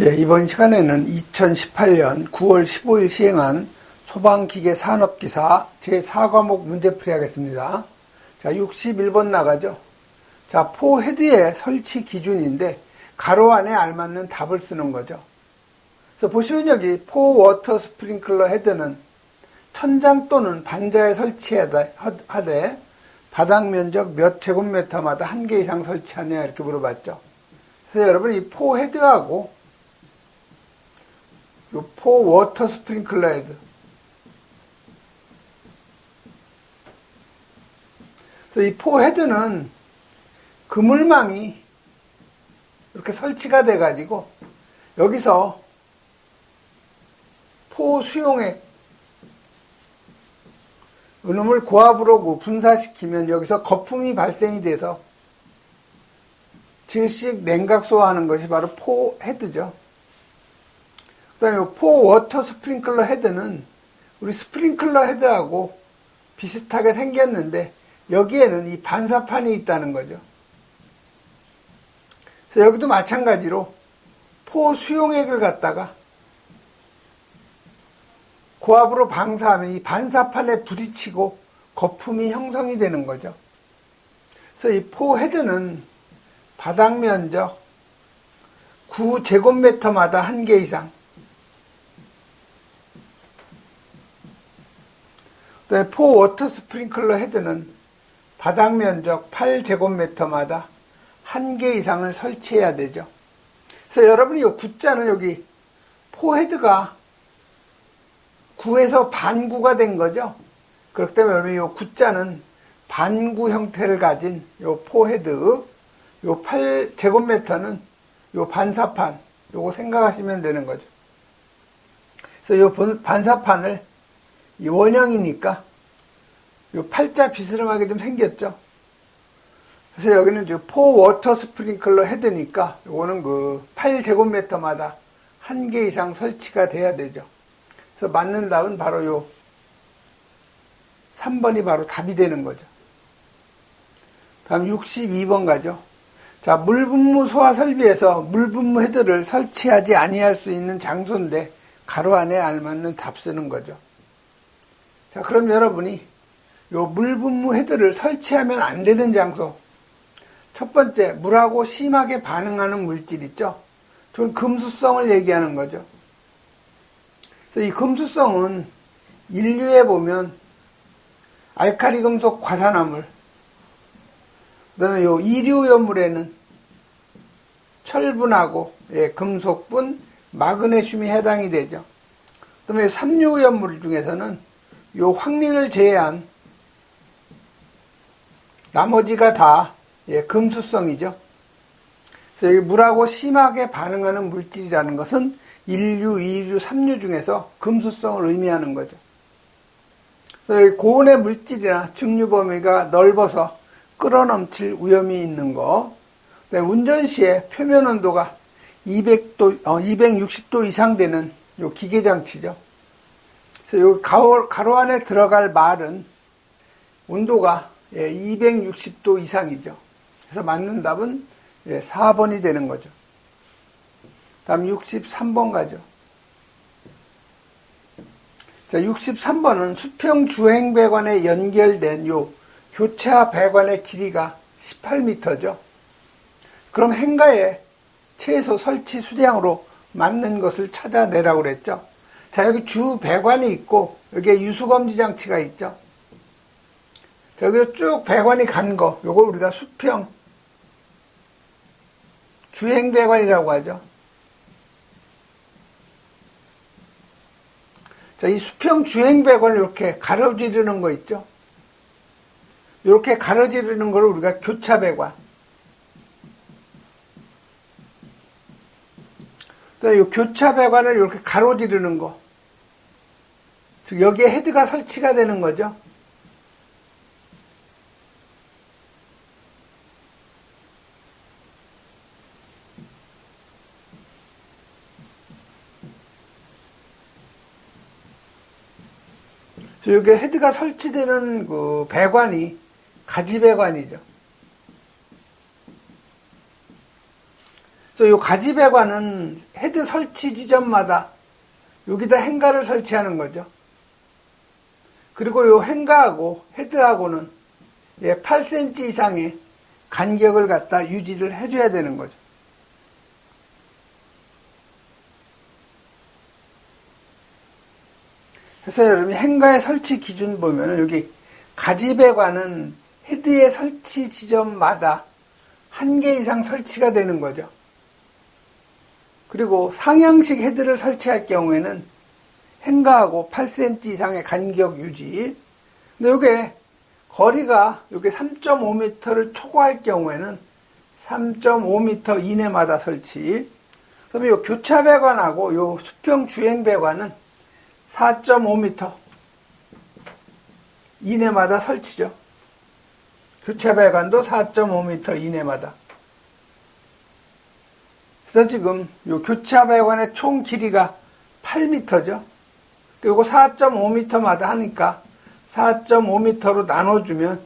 예, 이번 시간에는 2018년 9월 15일 시행한 소방기계 산업기사 제4과목 문제풀이 하겠습니다. 자, 61번 나가죠. 자, 포 헤드의 설치 기준인데 가로 안에 알맞는 답을 쓰는 거죠. 그래서 보시면 여기 포 워터 스프링클러 헤드는 천장 또는 반자에 설치하되 바닥 면적 몇 제곱미터마다 한 개 이상 설치하냐 이렇게 물어봤죠. 그래서 여러분 이 포 헤드하고 요포 워터 그래서 이포 헤드는 그물망이 이렇게 설치가 돼 가지고 여기서 포 수용액 은음을 고압으로 분사시키면 여기서 거품이 발생이 돼서 질식 냉각 소화하는 것이 바로 포 헤드죠. 그 다음에 포 워터 스프링클러 헤드는 우리 스프링클러 헤드하고 비슷하게 생겼는데 여기에는 이 반사판이 있다는 거죠. 그래서 여기도 마찬가지로 포 수용액을 갖다가 고압으로 방사하면 이 반사판에 부딪히고 거품이 형성이 되는 거죠. 그래서 이 포 헤드는 바닥 면적 9제곱미터마다 한 개 이상 포 워터 스프링클러 헤드는 바닥 면적 8제곱미터마다 한 개 이상을 설치해야 되죠. 그래서 여러분이 이 구자는 여기 포 헤드가 9에서 반구가 된 거죠. 그렇기 때문에 여러분 이 구자는 반구 형태를 가진 요 포 헤드, 요 8제곱미터는 요 반사판, 요거 생각하시면 되는 거죠. 그래서 요 반사판을 이 원형이니까 요 팔자 비스름하게 좀 생겼죠. 그래서 여기는 포 워터 스프링클러 헤드니까 요거는 그 8제곱미터마다 한 개 이상 설치가 돼야 되죠. 그래서 맞는 답은 바로 요 3번이 바로 답이 되는 거죠. 다음 62번 가죠. 자, 물분무 소화 설비에서 물분무 헤드를 설치하지 아니할 수 있는 장소인데 가로 안에 알맞는 답 쓰는 거죠. 자, 그럼 여러분이 요 물분무 헤드를 설치하면 안 되는 장소. 첫 번째, 물하고 심하게 반응하는 물질 있죠? 저는 금수성을 얘기하는 거죠. 이 금수성은 인류에 보면 알카리 금속 과산화물, 그 다음에 요 이류연물에는 철분하고 예, 금속분, 마그네슘이 해당이 되죠. 그 다음에 삼류연물 중에서는 요 황린을 제외한 나머지가 다 예, 금수성이죠. 그래서 여기 물하고 심하게 반응하는 물질이라는 것은 1류, 2류, 3류 중에서 금수성을 의미하는 거죠. 그래서 여기 고온의 물질이나 증류 범위가 넓어서 끌어넘칠 위험이 있는 거. 운전 시에 표면 온도가 200도, 어, 260도 이상 되는 요 기계 장치죠. 그래서 요 가로, 가로 안에 들어갈 말은 온도가 260도 예, 이상이죠. 그래서 맞는 답은 4번이 예, 되는 거죠. 다음 63번 가죠. 자, 63번은 수평 주행 배관에 연결된 요 교차 배관의 길이가 18m죠. 그럼 행가에 최소 설치 수량으로 맞는 것을 찾아내라고 그랬죠. 자, 여기 주 배관이 있고 여기에 유수검지 장치가 있죠. 여기로 쭉 배관이 간 거, 요걸 우리가 수평 주행 배관이라고 하죠. 자, 이 수평 주행 배관을 이렇게 가로지르는 거 있죠. 이렇게 가로지르는 걸 우리가 교차 배관. 이 교차 배관을 이렇게 가로지르는 거. 즉 여기에 헤드가 설치가 되는 거죠. 여기 헤드가 설치되는 그 배관이 가지 배관이죠. 그래서 요 가지 배관은 헤드 설치 지점마다 여기다 행가를 설치하는 거죠. 그리고 요 행가하고 헤드하고는 8cm 예, 이상의 간격을 갖다 유지를 해줘야 되는 거죠. 그래서 여러분이 행가의 설치 기준 보면은 여기 가지배관은 헤드의 설치 지점마다 한 개 이상 설치가 되는 거죠. 그리고 상향식 헤드를 설치할 경우에는 행가하고 8cm 이상의 간격 유지. 근데 이게 거리가 이게 3.5m를 초과할 경우에는 3.5m 이내마다 설치. 그다음에 이 교차 배관하고 이 수평 주행 배관은 4.5m 이내마다 설치죠. 교차 배관도 4.5m 이내마다. 그래서 지금 이 교차 배관의 총 길이가 8m죠. 그리고 4.5m마다 하니까 4.5m로 나눠주면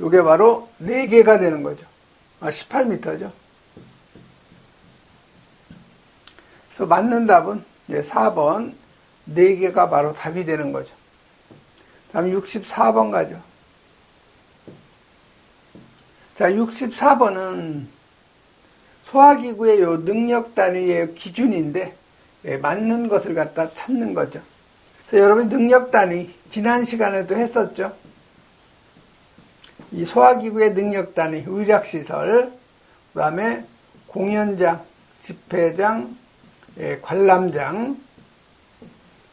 이게 바로 4개가 되는 거죠. 아, 18m죠. 그래서 맞는 답은 4번 4개가 바로 답이 되는 거죠. 다음 64번 가죠. 자, 64번은 소화기구의 요 능력 단위의 기준인데 예, 맞는 것을 갖다 찾는 거죠. 여러분 능력 단위 지난 시간에도 했었죠. 이 소화기구의 능력 단위 의략시설 그 다음에 공연장, 집회장, 예, 관람장,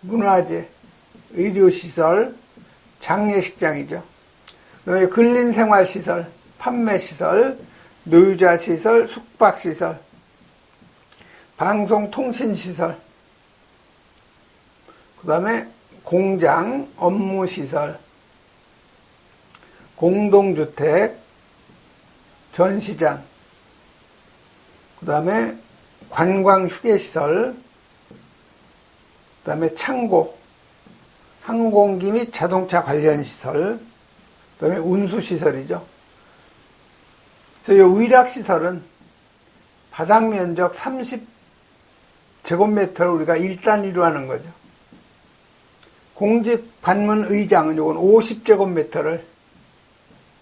문화재, 의료시설, 장례식장이죠. 그다음에 근린생활시설, 판매시설, 노유자시설, 숙박시설, 방송통신시설, 그 다음에 공장, 업무시설, 공동주택, 전시장, 그 다음에 관광휴게시설, 그 다음에 창고, 항공기 및 자동차 관련 시설, 그 다음에 운수시설이죠. 그래서 이 위락시설은 바닥 면적 30제곱미터를 우리가 1단위로 하는 거죠. 공집 관문 의장은 이건 50제곱미터를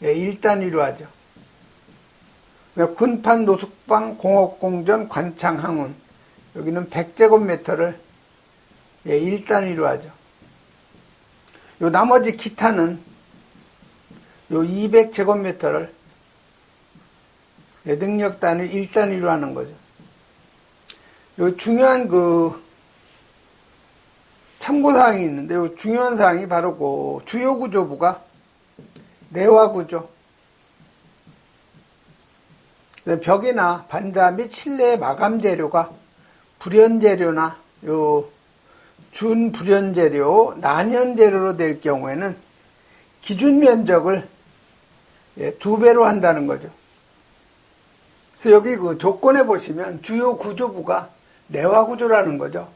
1단 위로 예, 하죠. 군판 노숙방 공업공전 관창 항운 여기는 100제곱미터를 1단 위로 예, 하죠. 요 나머지 기타는 요 200제곱미터를 예, 능력 단위 1단 위로 하는 거죠. 요 중요한 그 참고사항이 있는데 요 중요한 사항이 바로 그 주요 구조부가 내화 구조 벽이나 반자 및 실내 마감 재료가 불연 재료나 요 준불연 재료, 난연 재료로 될 경우에는 기준 면적을 예, 두 배로 한다는 거죠. 그래서 여기 그 조건에 보시면 주요 구조부가 내화 구조라는 거죠.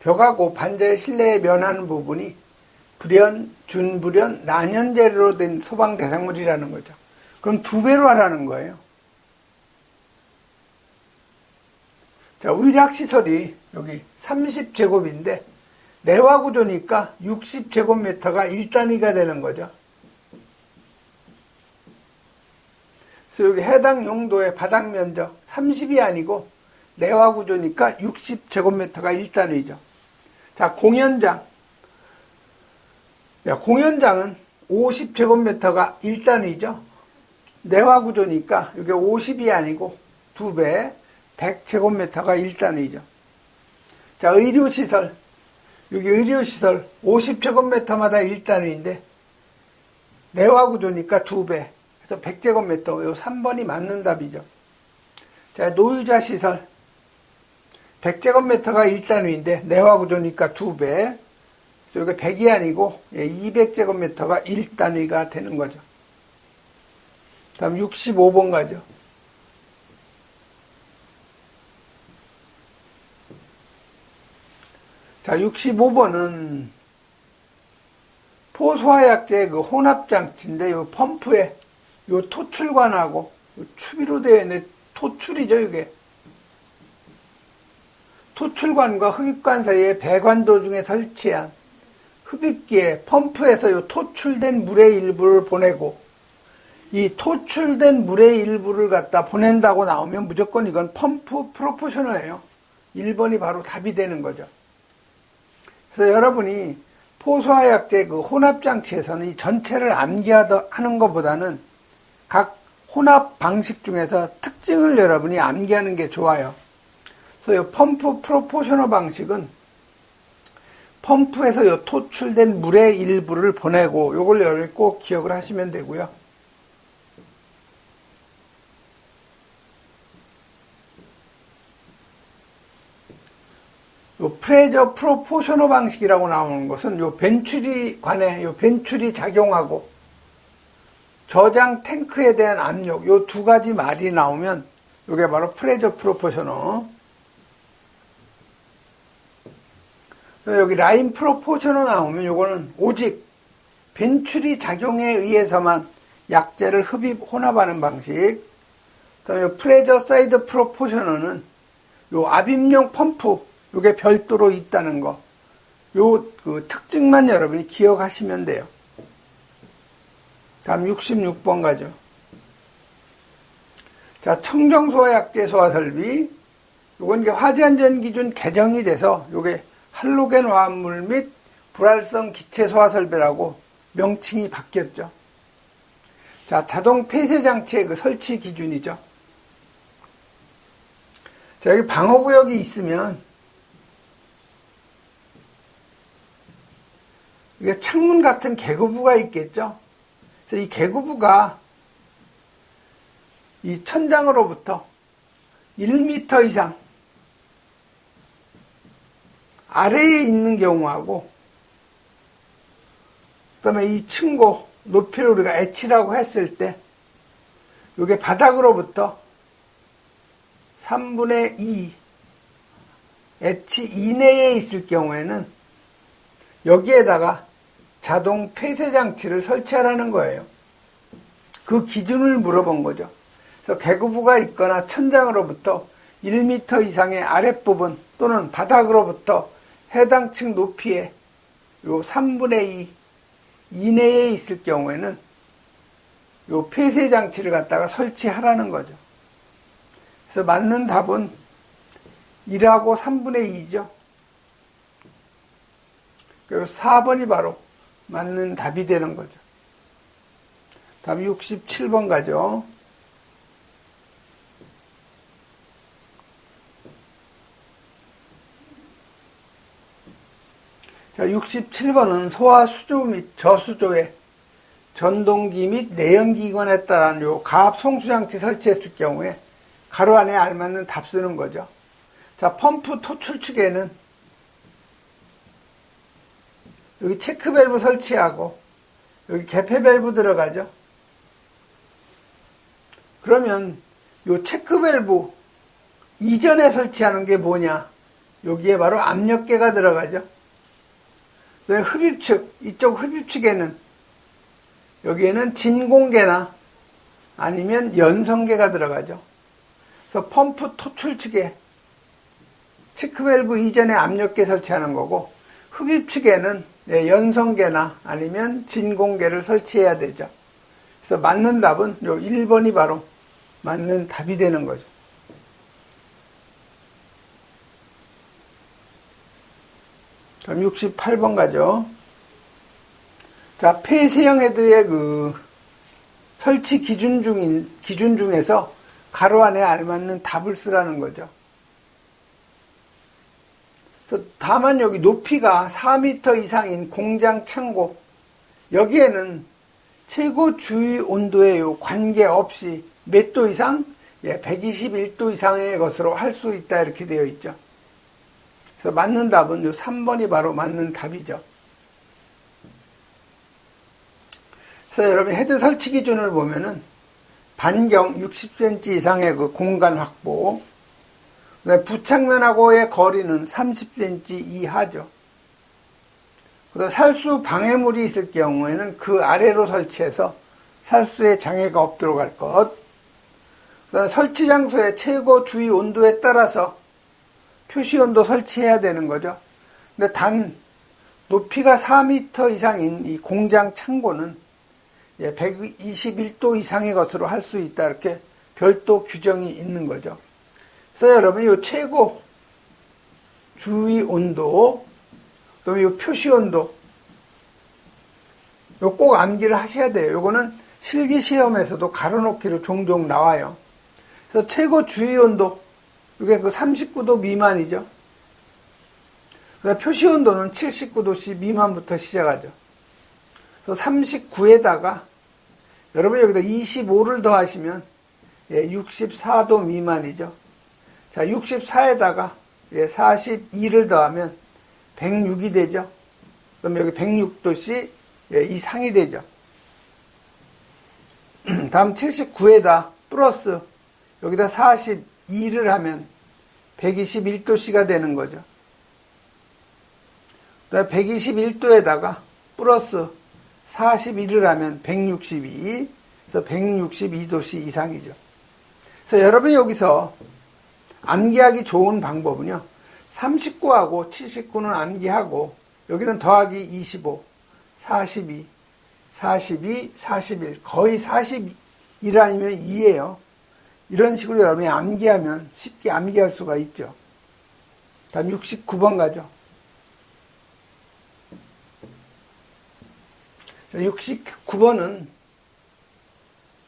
벽하고 반자의 실내에 면하는 부분이 불연, 준불연, 난연 재료로 된 소방 대상물이라는 거죠. 그럼 두 배로 하라는 거예요. 자, 의학시설이 여기 30제곱인데 내화 구조니까 60제곱미터가 1단위가 되는 거죠. 그래서 여기 해당 용도의 바닥 면적 30이 아니고 내화 구조니까 60제곱미터가 1단위죠. 자, 공연장. 공연장은 50제곱미터가 1단위죠. 내화 구조니까 이게 50이 아니고 2배, 100제곱미터가 1단위죠. 자, 의료시설. 여기 의료시설 50제곱미터마다 1단위인데 내화 구조니까 2배. 그래서 100제곱미터. 요 3번이 맞는 답이죠. 자, 노유자 시설 100제곱미터가 1단위인데 내화 구조니까 2배. 그래서 이게 100이 아니고 200제곱미터가 예, 1단위가 되는 거죠. 다음 65번 가죠. 자, 65번은 포소화약제 그 혼합장치인데 요 펌프에 요 토출관하고 요 추비로 되어 있는 토출이죠, 이게. 토출관과 흡입관 사이에 배관도 중에 설치한 흡입기에 펌프에서 요 토출된 물의 일부를 보내고 이 토출된 물의 일부를 갖다 보낸다고 나오면 무조건 이건 펌프 프로포셔널이에요. 1번이 바로 답이 되는 거죠. 그래서 여러분이 포소화약제 그 혼합장치에서는 이 전체를 암기하는 것보다는 각 혼합 방식 중에서 특징을 여러분이 암기하는 게 좋아요. 그래서 이 펌프 프로포셔널 방식은 펌프에서 요 토출된 물의 일부를 보내고 요걸 여러분이 꼭 기억을 하시면 되고요. 요 프레저 프로포셔너 방식이라고 나오는 것은 요 벤츄리 관에 요 벤츄리 작용하고 저장 탱크에 대한 압력 요 두 가지 말이 나오면 요게 바로 프레저 프로포셔너 여기 라인 프로포셔너 나오면 요거는 오직 벤츄리 작용에 의해서만 약재를 흡입 혼합하는 방식 그다음에 프레저 사이드 프로포셔너는 요 압입용 펌프 요게 별도로 있다는 거. 요 그 특징만 여러분이 기억하시면 돼요. 다음 66번 가죠. 자, 청정소화 약제 소화 설비. 요건 이제 화재안전 기준 개정이 돼서 요게 할로겐 화합물 및 불활성 기체 소화설비라고 명칭이 바뀌었죠. 자, 자동 폐쇄 장치의 그 설치 기준이죠. 자, 여기 방어 구역이 있으면 이게 창문 같은 개구부가 있겠죠. 그래서 이 개구부가 이 천장으로부터 1m 이상 아래에 있는 경우하고 그다음에 이 층고 높이를 우리가 H라고 했을 때 이게 바닥으로부터 3분의 2 H 이내에 있을 경우에는 여기에다가 자동 폐쇄 장치를 설치하라는 거예요. 그 기준을 물어본 거죠. 그래서 개구부가 있거나 천장으로부터 1m 이상의 아랫부분 또는 바닥으로부터 해당 층 높이에 요 3분의 2 이내에 있을 경우에는 요 폐쇄 장치를 갖다가 설치하라는 거죠. 그래서 맞는 답은 1하고 3분의 2죠. 그리고 4번이 바로 맞는 답이 되는 거죠. 다음 67번 가죠. 자, 67번은 소화 수조 및 저수조에 전동기 및 내연기관에 따른 요 가압 송수장치 설치했을 경우에 가로 안에 알맞는 답 쓰는 거죠. 자, 펌프 토출 측에는 여기 체크 밸브 설치하고 여기 개폐 밸브 들어가죠. 그러면 요 체크 밸브 이전에 설치하는 게 뭐냐? 여기에 바로 압력계가 들어가죠. 흡입측, 이쪽 흡입측에는 여기에는 진공계나 아니면 연성계가 들어가죠. 그래서 펌프 토출 측에 체크밸브 이전에 압력계 설치하는 거고 흡입 측에는 네, 연성계나 아니면 진공계를 설치해야 되죠. 그래서 맞는 답은 요 1번이 바로 맞는 답이 되는 거죠. 그럼 68번 가죠. 자, 폐쇄형 헤드의 그 설치 기준 중인, 기준 중에서 가로 안에 알맞는 답을 쓰라는 거죠. 다만 여기 높이가 4m 이상인 공장 창고 여기에는 최고 주위 온도에 관계없이 몇 도 이상? 예, 121도 이상의 것으로 할 수 있다 이렇게 되어 있죠. 그래서 맞는 답은 요 3번이 바로 맞는 답이죠. 그래서 여러분 헤드 설치 기준을 보면은 반경 60cm 이상의 그 공간 확보, 부착면하고의 거리는 30cm 이하죠. 그리고 살수 방해물이 있을 경우에는 그 아래로 설치해서 살수에 장애가 없도록 할 것. 설치 장소의 최고 주위 온도에 따라서 표시온도 설치해야 되는 거죠. 근데 단 높이가 4m 이상인 이 공장 창고는 121도 예, 이상의 것으로 할 수 있다 이렇게 별도 규정이 있는 거죠. 그래서 여러분 이 최고 주위 온도 또이 표시 온도 요 꼭 암기를 하셔야 돼요. 요거는 실기 시험에서도 가로놓기로 종종 나와요. 그래서 최고 주위 온도 이게 그 39도 미만이죠. 표시 온도는 79도씨 미만부터 시작하죠. 그래서 39에다가 여러분 여기다 25를 더하시면 예, 64도 미만이죠. 자, 64에다가 예, 42를 더하면 106이 되죠. 그럼 여기 106도씨 예, 이상이 되죠. 다음 79에다 플러스 여기다 42를 하면 121도씨가 되는 거죠. 121도에다가 플러스 41을 하면 162, 그래서 162도씨 이상이죠. 그래서 여러분 여기서 암기하기 좋은 방법은요. 39하고 79는 암기하고 여기는 더하기 25, 42, 42, 41 거의 41 아니면 2예요. 이런 식으로 여러분이 암기하면 쉽게 암기할 수가 있죠. 다음 69번 가죠. 69번은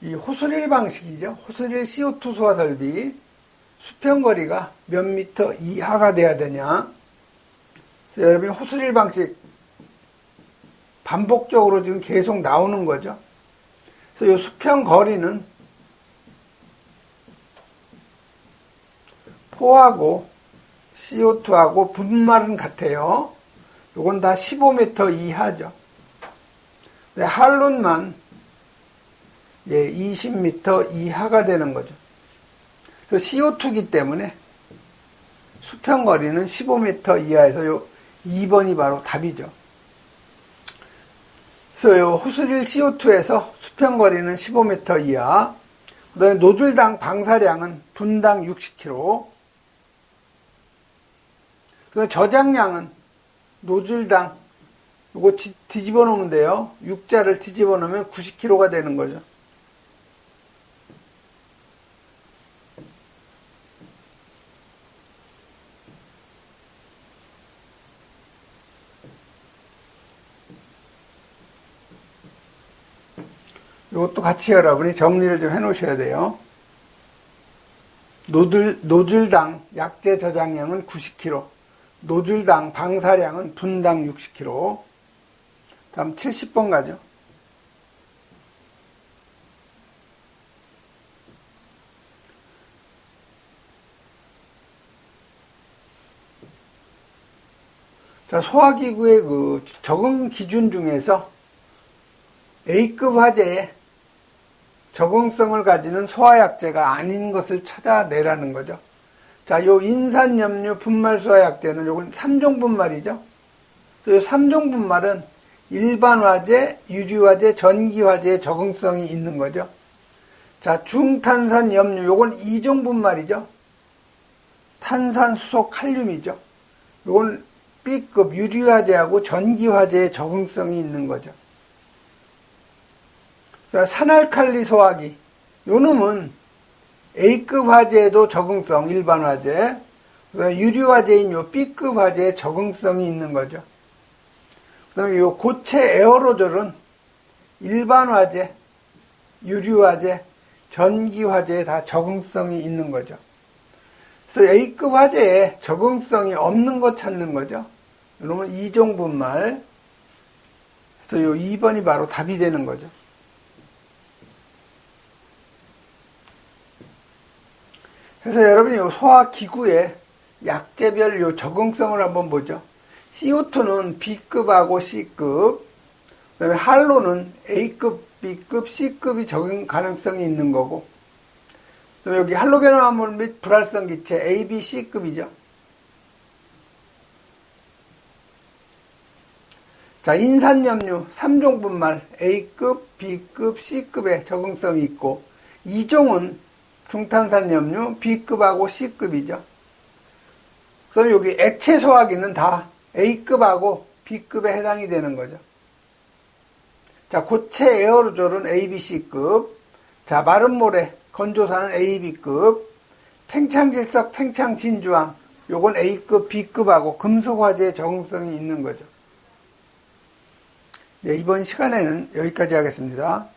이 호스릴 방식이죠. 호스릴 CO2 소화 설비 수평거리가 몇 미터 이하가 돼야 되냐. 여러분이 호스릴 방식 반복적으로 지금 계속 나오는 거죠. 그래서 이 수평 거리는 포하고 CO2하고 분말은 같아요. 이건 다 15m 이하죠. 네, 할론만 예, 20m 이하가 되는 거죠. CO2기 때문에 수평거리는 15m 이하에서 요 2번이 바로 답이죠. 그래서 요 호스릴 CO2에서 수평거리는 15m 이하, 그 다음에 노즐당 방사량은 분당 60kg, 그 저장량은 노즐당 이거 뒤집어 놓으면 돼요. 6자를 뒤집어 놓으면 90kg가 되는 거죠. 이것도 같이 여러분이 정리를 좀 해 놓으셔야 돼요. 노즐, 노즐당 약재 저장량은 90kg, 노즐당 방사량은 분당 60kg, 다음 70번 가죠. 자, 소화기구의 그 적응 기준 중에서 A급 화재에 적응성을 가지는 소화약제가 아닌 것을 찾아내라는 거죠. 자, 요 인산염류 분말 소화약제는 요건 3종 분말이죠. 그래서 요 3종 분말은 일반 화재, 유류 화재, 전기 화재의 적응성이 있는 거죠. 자, 중탄산 염류, 요건 이종분 말이죠. 탄산 수소 칼륨이죠. 요건 B급 유류 화재하고 전기 화재의 적응성이 있는 거죠. 자, 산알칼리 소화기. 요 놈은 A급 화재에도 적응성, 일반 화재, 유류 화재인 요 B급 화재에 적응성이 있는 거죠. 그다음에 이 고체 에어로졸은 일반 화재, 유류 화재, 전기 화재에 다 적응성이 있는 거죠. 그래서 A급 화재에 적응성이 없는 것 찾는 거죠. 그러면 이종 분말. 그래서 이 2번이 바로 답이 되는 거죠. 그래서 여러분이 소화 기구의 약재별 요 적응성을 한번 보죠. CO2는 B급하고 C급, 그 다음에 할로는 A급, B급, C급이 적용 가능성이 있는 거고, 여기 할로겐 화물 및 불활성 기체 A, B, C급이죠. 자, 인산염류 3종 분말 A급, B급, C급의 적응성이 있고 2종은 중탄산 염류 B급하고 C급이죠. 그럼 여기 액체 소화기는 다 A급하고 B급에 해당이 되는 거죠. 자, 고체 에어로졸은 ABC급. 자, 마른 모래, 건조사는 AB급. 팽창질석, 팽창진주암. 요건 A급, B급하고 금속 화재의 적응성이 있는 거죠. 네, 이번 시간에는 여기까지 하겠습니다.